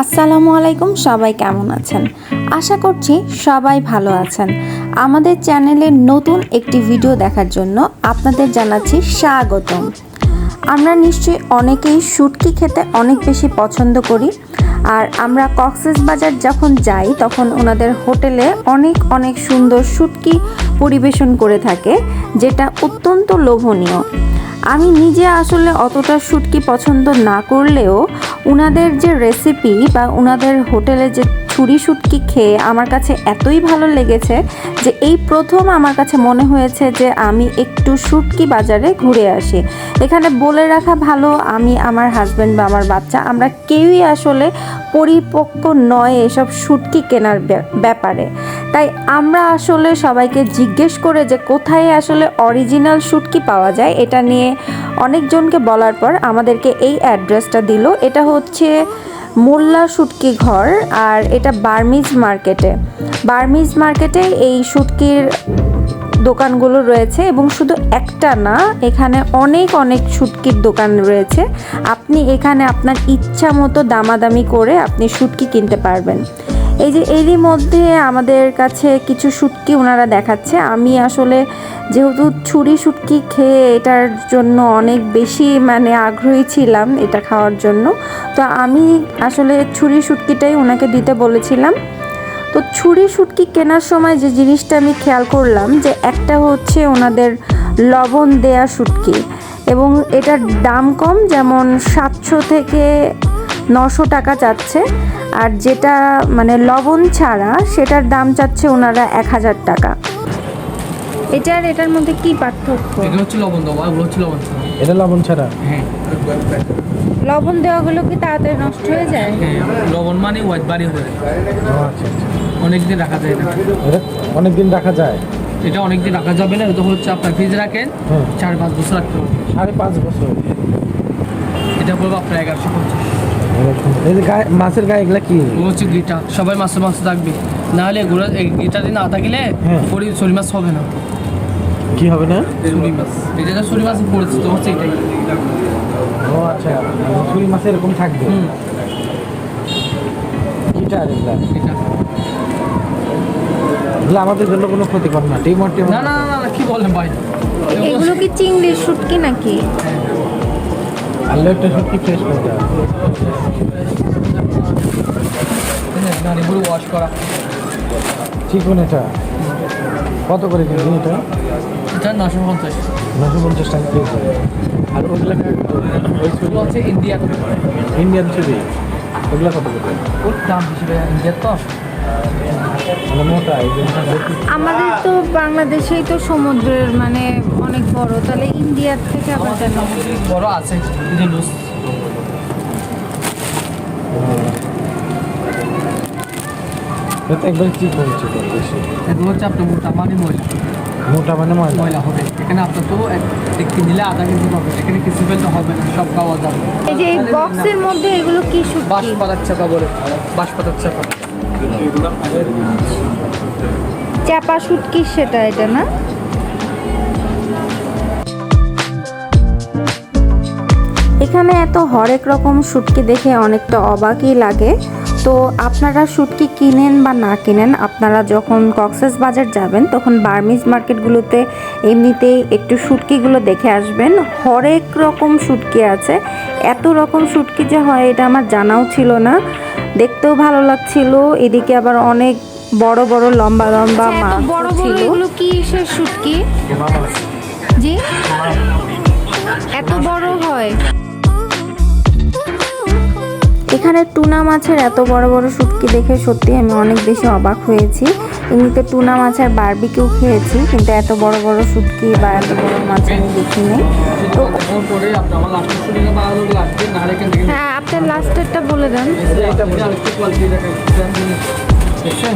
আসসালামু আলাইকুম, সবাই কেমন আছেন? আশা করছি সবাই ভালো আছেন। আমাদের চ্যানেলে নতুন একটি ভিডিও দেখার জন্য আপনাদের জানাচ্ছি স্বাগতম। আমরা নিশ্চয়ই অনেকেই শুটকি খেতে অনেক বেশি পছন্দ করি, আর আমরা কক্সেস বাজার যখন যাই, তখন ওনাদের হোটেলে অনেক অনেক সুন্দর শুটকি পরিবেশন করে থাকে, যেটা অত্যন্ত লোভনীয়। আমি নিজে আসলে অতটা শুটকি পছন্দ না করলেও উনাদের যে রেসিপি বা উনাদের হোটেলে যে ছুরি শুটকি খেয়ে আমার কাছে এতই ভালো লেগেছে যে এই প্রথম আমার কাছে মনে হয়েছে যে আমি একটু শুটকি বাজারে ঘুরে আসি। এখানে বলে রাখা ভালো, আমি আমার হাজব্যান্ড বা আমার বাচ্চা, আমরা কেউই আসলে পরিপক্ক নয় এসব শুটকি কেনার ব্যাপ- ব্যাপারে। তাই আমরা আসলে সবাইকে জিজ্ঞেস করে যে কোথায় আসলে অরিজিনাল শুটকি পাওয়া যায়, এটা নিয়ে অনেকজনকে বলার পর আমাদেরকে এই অ্যাড্রেসটা দিল। এটা হচ্ছে মোল্লা শুটকি ঘর আর এটা বার্মিজ মার্কেটে। বার্মিজ মার্কেটে এই শুটকির দোকানগুলো রয়েছে এবং শুধু একটা না, এখানে অনেক অনেক শুটকির দোকান রয়েছে। আপনি এখানে আপনার ইচ্ছা মতো দামাদামি করে আপনি শুটকি কিনতে পারবেন। এই যে এরই মধ্যে আমাদের কাছে কিছু শুটকি ওনারা দেখাচ্ছে। আমি আসলে যেহেতু ছুরি শুটকি খেয়ে এটার জন্য অনেক বেশি মানে আগ্রহী ছিলাম এটা খাওয়ার জন্য। তো আমি আসলে ছুরি শুটকিটাই ওনাকে দিতে বলেছিলাম। তো ছুরি শুটকি কেনার সময় যে জিনিসটা আমি খেয়াল করলাম যে একটা হচ্ছে ওনাদের লবণ দেয়া শুটকি এবং এটার দাম কম, যেমন সাতশো থেকে নশো টাকা চাচ্ছে আর যেটা মানে লবণ ছাড়া সেটার দাম চাচ্ছে ওনারা এক হাজার টাকা। এটার এটার মধ্যে কি পার্থক্য? হচ্ছে লবণ দেওয়া ওগুলো হচ্ছে লবণ ছাড়া। এটা লবণ ছাড়া? হ্যাঁ। লবণ দেওয়াগুলো কি তাড়াতাড়ি নষ্ট হয়ে যায়? হ্যাঁ লবণ মানে হোয়াইট বাড়ি হয়ে আচ্ছা আচ্ছা। অনেক দিন রাখা যায় না। এটা অনেক দিন রাখা যায়? এটা অনেক দিন রাখা যাবে না এটা হচ্ছে আপনার ফ্রিজে রাখেন চার পাঁচ বছর রাখতে হবে। সাড়ে পাঁচ বছর। এটা পড়বে আপনার এগারোশো পঞ্চাশ। এই যে গায়ে মাছের গায়ে এগুলা কি? ও হচ্ছে গিটা। সবাই মাছের মাছ থাকবে। নাহলে এগুলো এই গিটা দিন না থাকলে হ্যাঁ। পরি মাছ হবে না। কি হবে না? সরি মাছ। এটা তো সরি মাছ পড়েছে তো হচ্ছে এটাই ও আচ্ছা ছুরি মাছ এরকম থাকবে? হুম। কিটা আর এগুলা? এটা। এগুলো আমাদের জন্য কোনো ক্ষতিকর না। টিমর টিমর না না না, না না কি বলেন ভাই? এগুলো কি চিংড়ির শুটকি নাকি? আল্লাহ একটা সত্যি ফ্রেশ করে দেওয়া না এগুলো ওয়াশ করা। চিকন এটা কত করে কিনবি এটা? এটা নশো পঞ্চাশ। নশো পঞ্চাশ টাকা কেজি। আর ওগুলা ওই ছুরি এগুলো হচ্ছে ইন্ডিয়া ইন্ডিয়ান ছুরি ওগুলা কত করে? ওর দাম হিসেবে ইন্ডিয়ার তো। আমাদের তো বাংলাদেশেই তো সমুদ্রের মানে অনেক বড় তাহলে ইন্ডিয়ার থেকে আবার কেন? বড় আছে একবারে চিকন চিকন বেশি এগুলো হচ্ছে আপনার মোটা মানে ময়লা। মোটা মানে ময়লা? হবে। এখানে আপনার তো এক একটি নিলে আধা কেজি পাবে এখানে কিছু ফেলতে হবে না সব খাওয়া যাবে। এই যে এই বক্সের মধ্যে এগুলো কি বাঁশ শুটকি? পাতার চাপা বলে বাঁশ পাতার চাপা চাপা শুটকি সেটা এটা না? এখানে এত হরেক রকম শুটকি দেখে অনেকটা অবাকই লাগে। তো আপনারা শুটকি কিনেন বা না কিনেন, আপনারা যখন কক্সেস বাজার যাবেন, তখন বার্মিজ মার্কেটগুলোতে এমনিতেই একটু শুটকিগুলো দেখে আসবেন। হরেক রকম শুটকি আছে। এত রকম শুটকি যে হয়, এটা আমার জানাও ছিল না। দেখতেও ভালো লাগছিল। এদিকে আবার অনেক বড় বড় লম্বা লম্বা মাছ বড় বড় এগুলো কি শুটকি? জি? এত বড় হয়। এখানে টুনা মাছের এত বড় বড় শুটকি দেখে সত্যি আমি অনেক বেশি অবাক হয়েছি। এমনিতে টুনা মাছের বারবিকিউ খেয়েছি কিন্তু এত বড় বড় শুটকি বা এত বড় মাছ আমি দেখিনি। তো লাস্টেরটা বলে দেন লাস্ট বলে আরেকটু কোয়ালিটি দেবেন দেখছেন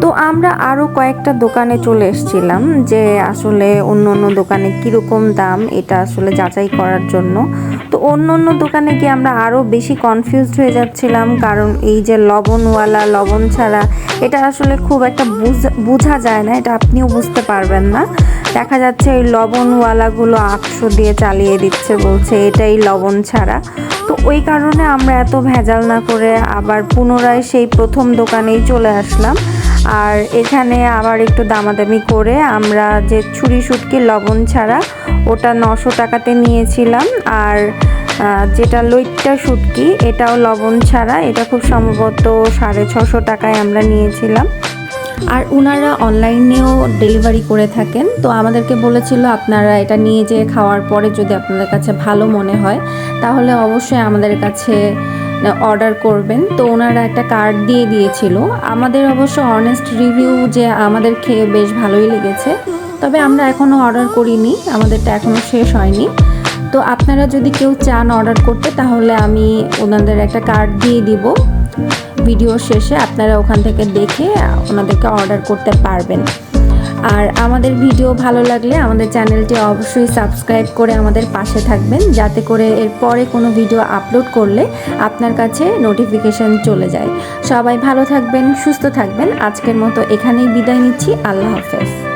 তো আমরা আরও কয়েকটা দোকানে চলে এসেছিলাম যে আসলে অন্য অন্য দোকানে কীরকম দাম, এটা আসলে যাচাই করার জন্য। তো অন্য অন্য দোকানে গিয়ে আমরা আরও বেশি কনফিউজড হয়ে যাচ্ছিলাম, কারণ এই যে লবণওয়ালা, লবণ ছাড়া, এটা আসলে খুব একটা বুঝ- যায় না, এটা আপনিও বুঝতে পারবেন না। দেখা যাচ্ছে ওই লবণওয়ালাগুলো আটশো দিয়ে চালিয়ে দিচ্ছে, বলছে এটাই লবণ ছাড়া। তো ওই কারণে আমরা এত ভেজাল না করে আবার পুনরায় সেই প্রথম দোকানেই চলে আসলাম। আর এখানে আবার একটু দামাদামি করে আমরা যে ছুরি শুটকি লবণ ছাড়া ওটা নশো টাকাতে নিয়েছিলাম আর যেটা লইট্টা শুটকি এটাও লবণ ছাড়া, এটা খুব সম্ভবত সাড়ে ছশো টাকায় আমরা নিয়েছিলাম। আর ওনারা অনলাইনেও ডেলিভারি করে থাকেন। তো আমাদেরকে বলেছিল আপনারা এটা নিয়ে যেয়ে খাওয়ার পরে যদি আপনাদের কাছে ভালো মনে হয়, তাহলে অবশ্যই আমাদের কাছে অর্ডার করবেন। তো ওনারা একটা কার্ড দিয়ে দিয়েছিল। আমাদের অবশ্য অনেস্ট রিভিউ যে আমাদের খেয়ে বেশ ভালোই লেগেছে। তবে আমরা এখনও অর্ডার করিনি। আমাদেরটা এখনও শেষ হয়নি। তো আপনারা যদি কেউ চান অর্ডার করতে, তাহলে আমি ওনাদের একটা কার্ড দিয়ে দিব। ভিডিও শেষে আপনারা ওখান থেকে দেখে ওনাদেরকে অর্ডার করতে পারবেন। আর আমাদের ভিডিও ভালো লাগলে আমাদের চ্যানেলটি অবশ্যই সাবস্ক্রাইব করে আমাদের পাশে থাকবেন, যাতে করে এর পরে কোনো ভিডিও আপলোড করলে আপনার কাছে নোটিফিকেশন চলে যায়। সবাই ভালো থাকবেন, সুস্থ থাকবেন। আজকের মতো এখানেই বিদায় নিচ্ছি। আল্লাহ হাফেজ।